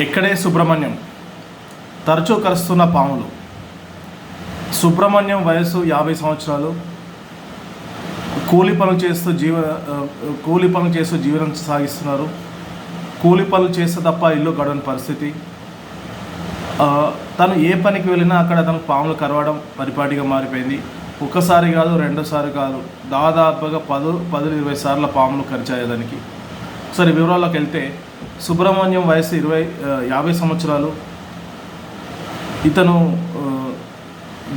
ఎక్కడే సుబ్రహ్మణ్యం. తరచూ కరుస్తున్న పాములు. సుబ్రహ్మణ్యం వయసు యాభై సంవత్సరాలు. కూలి పనులు చేస్తూ జీవ కూలి పనులు చేస్తూ జీవనం సాగిస్తున్నారు. కూలి పనులు చేస్తే తప్ప ఇల్లు గడవని పరిస్థితి. తను ఏ పనికి వెళ్ళినా అక్కడ తనకు పాములు కరవడం పరిపాటిగా మారిపోయింది. ఒక్కసారి కాదు రెండోసారి కాదు దాదాపుగా పదు పది ఇరవై సార్లు పాములు కరిచాయి దానికి ఒకసారి వివరాల్లోకి వెళ్తే సుబ్రహ్మణ్యం వయసు ఇరవై యాభై సంవత్సరాలు. ఇతను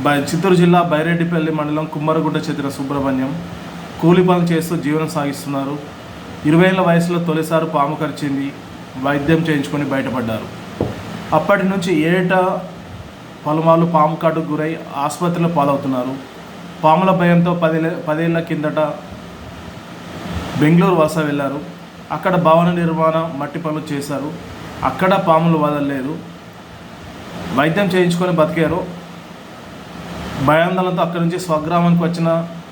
బై చిత్తూరు జిల్లా బైరెడ్డిపల్లి మండలం కుమ్మరగుడ్డ చెందిన సుబ్రహ్మణ్యం కూలి పనులు చేస్తూ జీవనం సాగిస్తున్నారు. ఇరవై ఏళ్ళ వయసులో తొలిసారి పాము కరిచింది. వైద్యం చేయించుకొని బయటపడ్డారు. అప్పటి నుంచి ఏటా పలుమార్లు పాము కాటుకు గురై ఆసుపత్రిలో పాలవుతున్నారు. పాముల భయంతో పదే పదేళ్ళ కిందట బెంగళూరు వలస వెళ్ళారు. అక్కడ భవన నిర్మాణ మట్టి పనులు చేశారు. అక్కడ పాములు వదలలేదు. వైద్యం చేయించుకొని బతికారు. భయాందోళనతో అక్కడి నుంచి స్వగ్రామానికి వచ్చిన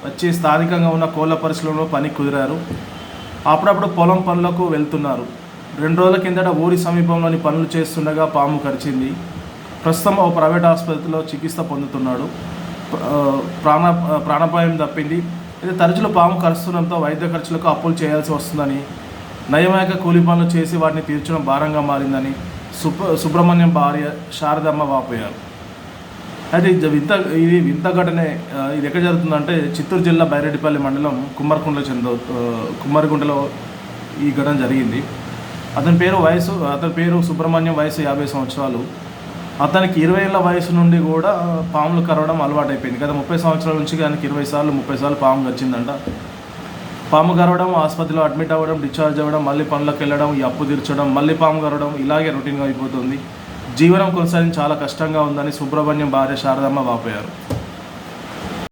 వచ్చి స్థానికంగా ఉన్న కోళ్ళ పరిశ్రమలో పని కుదిరారు. అప్పుడప్పుడు పొలం పనులకు వెళ్తున్నారు. రెండు రోజుల కిందట ఊరి సమీపంలోని పనులు చేస్తుండగా పాము కరిచింది. ప్రస్తుతం ఓ ప్రైవేట్ ఆసుపత్రిలో చికిత్స పొందుతున్నాడు. ప్రాణ ప్రాణాపాయం తప్పింది. అయితే తరచులో పాము కరుస్తుండటంతో వైద్య ఖర్చులకు అప్పులు చేయాల్సి వస్తుందని నయమాయక కూలి పనులు చేసి వాటిని తీర్చడం భారంగా మారిందని సుబ్బ సుబ్రహ్మణ్యం భార్య శారదమ్మ వాపోయారు. అయితే ఇది వింత ఇది వింత ఘటనే ఇది ఎక్కడ జరుగుతుందంటే చిత్తూరు జిల్లా బైరెడ్డిపల్లి మండలం కుమ్మరకుండలో చెంద కుమ్మరిగుంటలో ఈ ఘటన జరిగింది. అతని పేరు వయసు అతని పేరు సుబ్రహ్మణ్యం వయసు యాభై సంవత్సరాలు. అతనికి ఇరవై ఏళ్ళ వయసు నుండి కూడా పాములు కరవడం అలవాటైపోయింది. గత ముప్పై సంవత్సరాల నుంచి ఆయనకి ఇరవై సార్లు ముప్పై సార్లు పాము వచ్చిందంట పాము కరవడం ఆసుపత్రిలో అడ్మిట్ అవ్వడం డిశ్చార్జ్ అవ్వడం మళ్ళీ పనులకు వెళ్ళడం ఈ అప్పు తీర్చడం మళ్ళీ పాము కరవడం ఇలాగే రొటీన్గా అయిపోతుంది. జీవనం కొనసాగించి చాలా కష్టంగా ఉందని సుబ్రహ్మణ్యం భార్య శారదమ్మ వాపోయారు.